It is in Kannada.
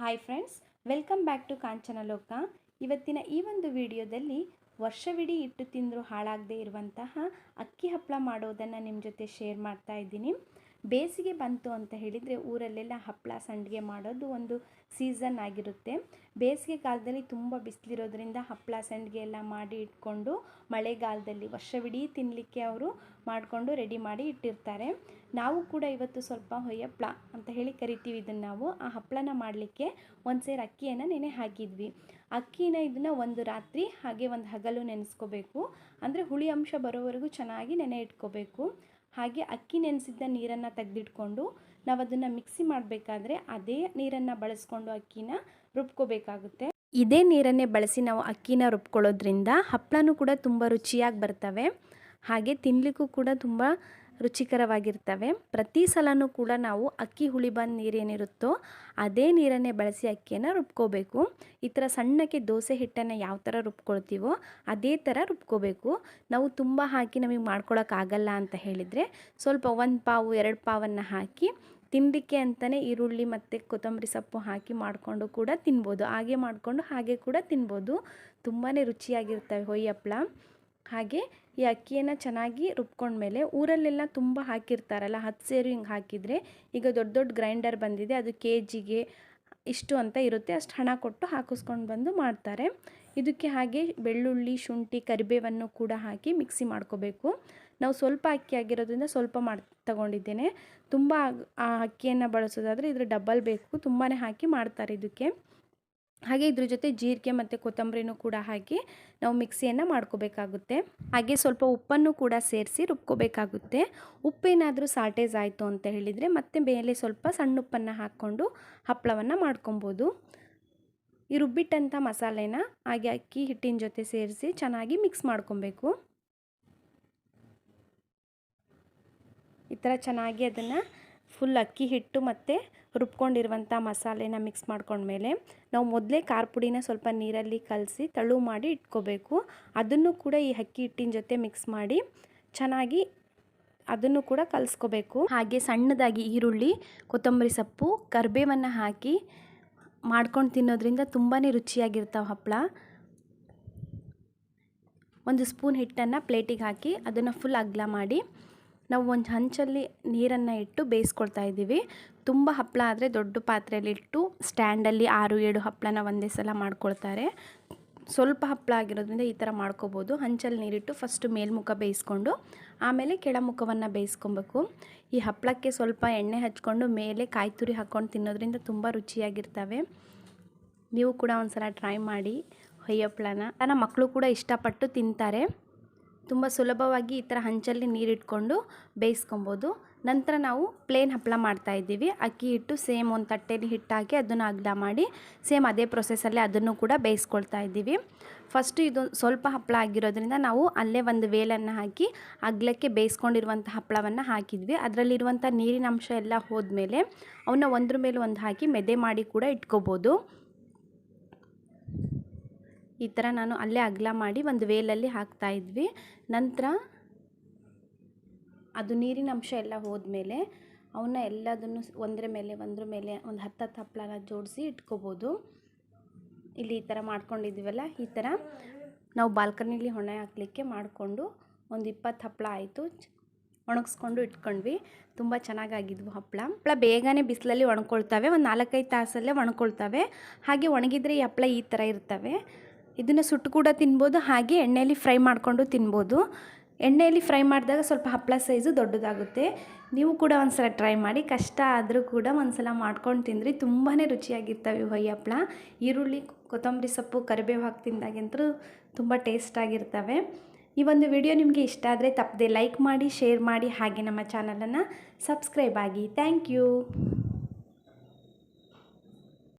Hi friends welcome back to Kanchanaloka ಇವತ್ತಿನ ಈ ಒಂದು ವಿಡಿಯೋದಲ್ಲಿ ವರ್ಷವಿಡೀ ಇಟ್ಟು ತಿಂದರೂ ಹಾಳಾಗದೇ ಇರುವಂತಹ ಅಕ್ಕಿ ಹಪ್ಪಳ ಮಾಡೋದನ್ನು ನಿಮ್ಮ ಜೊತೆ ಶೇರ್ ಮಾಡ್ತಾ ಇದ್ದೀನಿ. ಬೇಸಿಗೆ ಬಂತು ಅಂತ ಹೇಳಿದರೆ ಊರಲ್ಲೆಲ್ಲ ಹಪ್ಪಳ ಸಂಡಿಗೆ ಮಾಡೋದು ಒಂದು ಸೀಸನ್ ಆಗಿರುತ್ತೆ. ಬೇಸಿಗೆ ಕಾಲದಲ್ಲಿ ತುಂಬ ಬಿಸಿಲಿರೋದ್ರಿಂದ ಹಪ್ಪಳ ಸಂಡಿಗೆ ಎಲ್ಲ ಮಾಡಿ ಇಟ್ಕೊಂಡು ಮಳೆಗಾಲದಲ್ಲಿ ವರ್ಷವಿಡೀ ತಿನ್ನಲಿಕ್ಕೆ ಅವರು ಮಾಡಿಕೊಂಡು ರೆಡಿ ಮಾಡಿ ಇಟ್ಟಿರ್ತಾರೆ. ನಾವು ಕೂಡ ಇವತ್ತು ಸ್ವಲ್ಪ ಹೊಯ್ಯಪ್ಪಳ ಅಂತ ಹೇಳಿ ಕರಿತೀವಿ ಇದನ್ನು ನಾವು. ಆ ಹಪ್ಪಳನ ಮಾಡಲಿಕ್ಕೆ ಒಂದು ಸೇರು ಅಕ್ಕಿಯನ್ನು ನೆನೆ ಹಾಕಿದ್ವಿ. ಅಕ್ಕಿನ ಇದನ್ನು ಒಂದು ರಾತ್ರಿ ಹಾಗೆ ಒಂದು ಹಗಲು ನೆನೆಸ್ಕೋಬೇಕು. ಅಂದರೆ ಹುಳಿ ಅಂಶ ಬರೋವರೆಗೂ ಚೆನ್ನಾಗಿ ನೆನೆ ಇಟ್ಕೋಬೇಕು. ಹಾಗೆ ಅಕ್ಕಿ ನೆನೆಸಿದ್ದ ನೀರನ್ನು ತೆಗೆದಿಟ್ಕೊಂಡು ನಾವು ಅದನ್ನು ಮಿಕ್ಸಿ ಮಾಡಬೇಕಾದ್ರೆ ಅದೇ ನೀರನ್ನು ಬಳಸ್ಕೊಂಡು ಅಕ್ಕಿನ ರುಬ್ಕೋಬೇಕಾಗುತ್ತೆ. ಇದೇ ನೀರನ್ನೇ ಬಳಸಿ ನಾವು ಅಕ್ಕಿನ ರುಬ್ಕೊಳ್ಳೋದ್ರಿಂದ ಹಪ್ಪಳನೂ ಕೂಡ ತುಂಬ ರುಚಿಯಾಗಿ ಬರ್ತವೆ. ಹಾಗೆ ತಿನ್ನಲಿಕ್ಕೂ ಕೂಡ ತುಂಬ ರುಚಿಕರವಾಗಿರ್ತವೆ. ಪ್ರತಿ ಸಲನೂ ಕೂಡ ನಾವು ಅಕ್ಕಿ, ಹುಳಿ ಬಂದ ನೀರೇನಿರುತ್ತೋ ಅದೇ ನೀರನ್ನೇ ಬಳಸಿ ಅಕ್ಕಿಯನ್ನು ರುಬ್ಕೋಬೇಕು. ಈ ಥರ ಸಣ್ಣಕ್ಕೆ ದೋಸೆ ಹಿಟ್ಟನ್ನು ಯಾವ ಥರ ರುಬ್ಕೊಳ್ತೀವೋ ಅದೇ ಥರ ರುಬ್ಕೋಬೇಕು. ನಾವು ತುಂಬ ಹಾಕಿ ನಮಗೆ ಮಾಡ್ಕೊಳಕ್ಕಾಗಲ್ಲ ಅಂತ ಹೇಳಿದರೆ ಸ್ವಲ್ಪ ಒಂದು ಪಾವು, ಎರಡು ಪಾವನ್ನು ಹಾಕಿ ತಿನ್ನಲಿಕ್ಕೆ ಅಂತಲೇ ಈರುಳ್ಳಿ ಮತ್ತು ಕೊತ್ತಂಬರಿ ಸೊಪ್ಪು ಹಾಕಿ ಮಾಡಿಕೊಂಡು ಕೂಡ ತಿನ್ಬೋದು. ಹಾಗೆ ಮಾಡಿಕೊಂಡು ಹಾಗೆ ಕೂಡ ತಿನ್ಬೋದು. ತುಂಬಾ ರುಚಿಯಾಗಿರ್ತವೆ ಹೊಯ್ಯಪ್ಪಳ ಹಾಗೆ ಈ ಅಕ್ಕಿಯನ್ನು ಚೆನ್ನಾಗಿ ರುಬ್ಕೊಂಡ್ಮೇಲೆ ಊರಲ್ಲೆಲ್ಲ ತುಂಬ ಹಾಕಿರ್ತಾರಲ್ಲ, ಹತ್ತು ಸೇರು ಹಿಂಗೆ ಹಾಕಿದರೆ ಈಗ ದೊಡ್ಡ ದೊಡ್ಡ ಗ್ರೈಂಡರ್ ಬಂದಿದೆ, ಅದು ಕೆ ಜಿಗೆ ಇಷ್ಟು ಅಂತ ಇರುತ್ತೆ, ಅಷ್ಟು ಹಣ ಕೊಟ್ಟು ಹಾಕಿಸ್ಕೊಂಡು ಬಂದು ಮಾಡ್ತಾರೆ. ಇದಕ್ಕೆ ಹಾಗೆ ಬೆಳ್ಳುಳ್ಳಿ, ಶುಂಠಿ, ಕರಿಬೇವನ್ನು ಕೂಡ ಹಾಕಿ ಮಿಕ್ಸಿ ಮಾಡ್ಕೋಬೇಕು. ನಾವು ಸ್ವಲ್ಪ ಅಕ್ಕಿ ಆಗಿರೋದ್ರಿಂದ ಸ್ವಲ್ಪ ಮಾಡಿ, ತಗೊಂಡಿದ್ದೇನೆ. ತುಂಬ ಆ ಅಕ್ಕಿಯನ್ನು ಬಳಸೋದಾದರೆ ಇದ್ರ ಡಬಲ್ ಬೇಕು ತುಂಬಾ ಹಾಕಿ ಮಾಡ್ತಾರೆ ಇದಕ್ಕೆ. ಹಾಗೆ ಇದ್ರ ಜೊತೆ ಜೀರಿಗೆ ಮತ್ತು ಕೊತ್ತಂಬರಿನೂ ಕೂಡ ಹಾಕಿ ನಾವು ಮಿಕ್ಸಿಯನ್ನು ಮಾಡ್ಕೋಬೇಕಾಗುತ್ತೆ. ಹಾಗೆ ಸ್ವಲ್ಪ ಉಪ್ಪನ್ನು ಕೂಡ ಸೇರಿಸಿ ರುಬ್ಕೋಬೇಕಾಗುತ್ತೆ. ಉಪ್ಪೇನಾದರೂ ಸಾಲ್ಟೇಜ್ ಆಯಿತು ಅಂತ ಹೇಳಿದರೆ ಮತ್ತೆ ಮೇಲೆ ಸ್ವಲ್ಪ ಸಣ್ಣ ಉಪ್ಪನ್ನು ಹಾಕ್ಕೊಂಡು ಹಪ್ಪಳವನ್ನು ಮಾಡ್ಕೊಬೋದು. ಈ ರುಬ್ಬಿಟ್ಟಂಥ ಮಸಾಲೆನ ಹಾಗೆ ಅಕ್ಕಿ, ಹಿಟ್ಟಿನ ಜೊತೆ ಸೇರಿಸಿ ಚೆನ್ನಾಗಿ ಮಿಕ್ಸ್ ಮಾಡ್ಕೊಬೇಕು. ಈ ಥರ ಚೆನ್ನಾಗಿ ಅದನ್ನು ಫುಲ್ ಅಕ್ಕಿ, ಹಿಟ್ಟು ಮತ್ತು ರುಬ್ಕೊಂಡಿರುವಂಥ ಮಸಾಲೆನ ಮಿಕ್ಸ್ ಮಾಡ್ಕೊಂಡ್ಮೇಲೆ ನಾವು ಮೊದಲೇ ಖಾರ ಪುಡಿನ ಸ್ವಲ್ಪ ನೀರಲ್ಲಿ ಕಲಸಿ ತಳು ಮಾಡಿ ಇಟ್ಕೋಬೇಕು. ಅದನ್ನು ಕೂಡ ಈ ಅಕ್ಕಿ ಹಿಟ್ಟಿನ ಜೊತೆ ಮಿಕ್ಸ್ ಮಾಡಿ ಚೆನ್ನಾಗಿ ಅದನ್ನು ಕೂಡ ಕಲಿಸ್ಕೋಬೇಕು. ಹಾಗೆ ಸಣ್ಣದಾಗಿ ಈರುಳ್ಳಿ, ಕೊತ್ತಂಬರಿ ಸೊಪ್ಪು, ಕರಿಬೇವನ್ನು ಹಾಕಿ ಮಾಡ್ಕೊಂಡು ತಿನ್ನೋದ್ರಿಂದ ತುಂಬಾ ರುಚಿಯಾಗಿರ್ತಾವೆ ಹಪ್ಪಳ ಒಂದು ಸ್ಪೂನ್ ಹಿಟ್ಟನ್ನು ಪ್ಲೇಟಿಗೆ ಹಾಕಿ ಅದನ್ನು ಫುಲ್ ಅಗ್ಲ ಮಾಡಿ ನಾವು ಒಂದು ಹಂಚಲ್ಲಿ ನೀರನ್ನು ಇಟ್ಟು ಬೇಯಿಸ್ಕೊಳ್ತಾ ಇದ್ದೀವಿ. ತುಂಬ ಹಪ್ಪಳ ಆದರೆ ದೊಡ್ಡ ಪಾತ್ರೆಯಲ್ಲಿ ಇಟ್ಟು ಸ್ಟ್ಯಾಂಡಲ್ಲಿ ಆರು, ಏಳು ಹಪ್ಪಳನ ಒಂದೇ ಸಲ ಮಾಡ್ಕೊಳ್ತಾರೆ. ಸ್ವಲ್ಪ ಹಪ್ಪಳ ಆಗಿರೋದ್ರಿಂದ ಈ ಥರ ಮಾಡ್ಕೋಬೋದು. ಹಂಚಲ್ಲಿ ನೀರಿಟ್ಟು ಫಸ್ಟು ಮೇಲ್ಮುಖ ಬೇಯಿಸ್ಕೊಂಡು, ಆಮೇಲೆ ಕೆಳಮುಖವನ್ನು ಬೇಯಿಸ್ಕೊಬೇಕು. ಈ ಹಪ್ಪಳಕ್ಕೆ ಸ್ವಲ್ಪ ಎಣ್ಣೆ ಹಚ್ಕೊಂಡು ಮೇಲೆ ಕಾಯಿ ತುರಿ ಹಾಕ್ಕೊಂಡು ತಿನ್ನೋದ್ರಿಂದ ತುಂಬ ರುಚಿಯಾಗಿರ್ತವೆ. ನೀವು ಕೂಡ ಒಂದು ಸಲ ಟ್ರೈ ಮಾಡಿ ಹೊಯ್ಯಪ್ಪಳನ ನನ್ನ ಮಕ್ಕಳು ಕೂಡ ಇಷ್ಟಪಟ್ಟು ತಿಂತಾರೆ. ತುಂಬ ಸುಲಭವಾಗಿ ಈ ಥರ ಹಂಚಲ್ಲಿ ನೀರಿಟ್ಕೊಂಡು ಬೇಯಿಸ್ಕೊಬೋದು. ನಂತರ ನಾವು ಪ್ಲೇನ್ ಹಪ್ಪಳ ಮಾಡ್ತಾ ಇದ್ದೀವಿ. ಅಕ್ಕಿ ಹಿಟ್ಟು ಸೇಮ್ ಒಂದು ತಟ್ಟೆಲಿ ಹಿಟ್ಟಾಕಿ ಅದನ್ನು ಅಗ್ಲ ಮಾಡಿ ಸೇಮ್ ಅದೇ ಪ್ರೊಸೆಸಲ್ಲೇ ಅದನ್ನು ಕೂಡ ಬೇಯಿಸ್ಕೊಳ್ತಾ ಇದ್ದೀವಿ. ಫಸ್ಟು ಇದು ಸ್ವಲ್ಪ ಹಪ್ಪಳ ಆಗಿರೋದ್ರಿಂದ ನಾವು ಅಲ್ಲೇ ಒಂದು ವೇಲನ್ನು ಹಾಕಿ ಅಗ್ಲಕ್ಕೆ ಬೇಯಿಸ್ಕೊಂಡಿರುವಂಥ ಹಪ್ಪಳವನ್ನು ಹಾಕಿದ್ವಿ. ಅದರಲ್ಲಿರುವಂಥ ನೀರಿನ ಅಂಶ ಎಲ್ಲ ಹೋದ್ಮೇಲೆ ಅವನ್ನ ಒಂದ್ರ ಮೇಲೆ ಒಂದು ಹಾಕಿ ಮೆದೆ ಮಾಡಿ ಕೂಡ ಇಟ್ಕೋಬೋದು. ಈ ಥರ ನಾನು ಅಲ್ಲೇ ಅಗಲ ಮಾಡಿ ಒಂದು ವೇಲಲ್ಲಿ ಹಾಕ್ತಾ ಇದ್ವಿ. ನಂತರ ಅದು ನೀರಿನ ಅಂಶ ಎಲ್ಲ ಹೋದ್ಮೇಲೆ ಅವನ್ನ ಎಲ್ಲದನ್ನು ಒಂದರ ಮೇಲೆ ಒಂದರ ಮೇಲೆ ಒಂದು ಹತ್ತು ಹತ್ತು ಹಪ್ಪಳನ ಜೋಡಿಸಿ ಇಟ್ಕೋಬೋದು. ಇಲ್ಲಿ ಈ ಥರ ಮಾಡ್ಕೊಂಡಿದ್ದೀವಲ್ಲ, ಈ ಥರ ನಾವು ಬಾಲ್ಕನಿಲಿ ಹೊಣೆ ಹಾಕಲಿಕ್ಕೆ ಮಾಡಿಕೊಂಡು ಒಂದು ಇಪ್ಪತ್ತು ಹಪ್ಪಳ ಆಯಿತು. ಒಣಗಿಸ್ಕೊಂಡು ಇಟ್ಕೊಂಡ್ವಿ. ತುಂಬ ಚೆನ್ನಾಗಾಗಿದ್ವು ಹಪ್ಪಳ. ಹಪ್ಪಳ ಬೇಗನೆ ಬಿಸಿಲಲ್ಲಿ ಒಣಕೊಳ್ತವೆ, ಒಂದು ನಾಲ್ಕೈದು ತಾಸಲ್ಲೇ ಒಣಕೊಳ್ತವೆ. ಹಾಗೆ ಒಣಗಿದ್ರೆ ಈ ಹಪ್ಪಳ ಈ ಥರ ಇರ್ತವೆ. ಇದನ್ನು ಸುಟ್ಟು ಕೂಡ ತಿನ್ಬೋದು, ಹಾಗೆ ಎಣ್ಣೆಯಲ್ಲಿ ಫ್ರೈ ಮಾಡಿಕೊಂಡು ತಿನ್ಬೋದು. ಎಣ್ಣೆಯಲ್ಲಿ ಫ್ರೈ ಮಾಡಿದಾಗ ಸ್ವಲ್ಪ ಹಪ್ಪಳ ಸೈಜು ದೊಡ್ಡದಾಗುತ್ತೆ. ನೀವು ಕೂಡ ಒಂದು ಸಲ ಟ್ರೈ ಮಾಡಿ, ಕಷ್ಟ ಆದರೂ ಕೂಡ ಒಂದು ಸಲ ಮಾಡ್ಕೊಂಡು ತಿಂದ್ರಿ. ತುಂಬಾ ರುಚಿಯಾಗಿರ್ತವೆ ಹೊಯ್ಯ ಹಪ್ಪಳ ಈರುಳ್ಳಿ, ಕೊತ್ತಂಬರಿ ಸೊಪ್ಪು, ಕರಿಬೇವು ಹಾಕಿ ತಿಂದಾಗಂತೂ ತುಂಬ ಟೇಸ್ಟಾಗಿರ್ತವೆ ಈ ಒಂದು ವಿಡಿಯೋ ನಿಮಗೆ ಇಷ್ಟ ಆದರೆ ತಪ್ಪದೆ ಲೈಕ್ ಮಾಡಿ ಶೇರ್ ಮಾಡಿ, ಹಾಗೆ ನಮ್ಮ ಚಾನಲನ್ನು ಸಬ್ಸ್ಕ್ರೈಬ್ ಆಗಿ. Thank you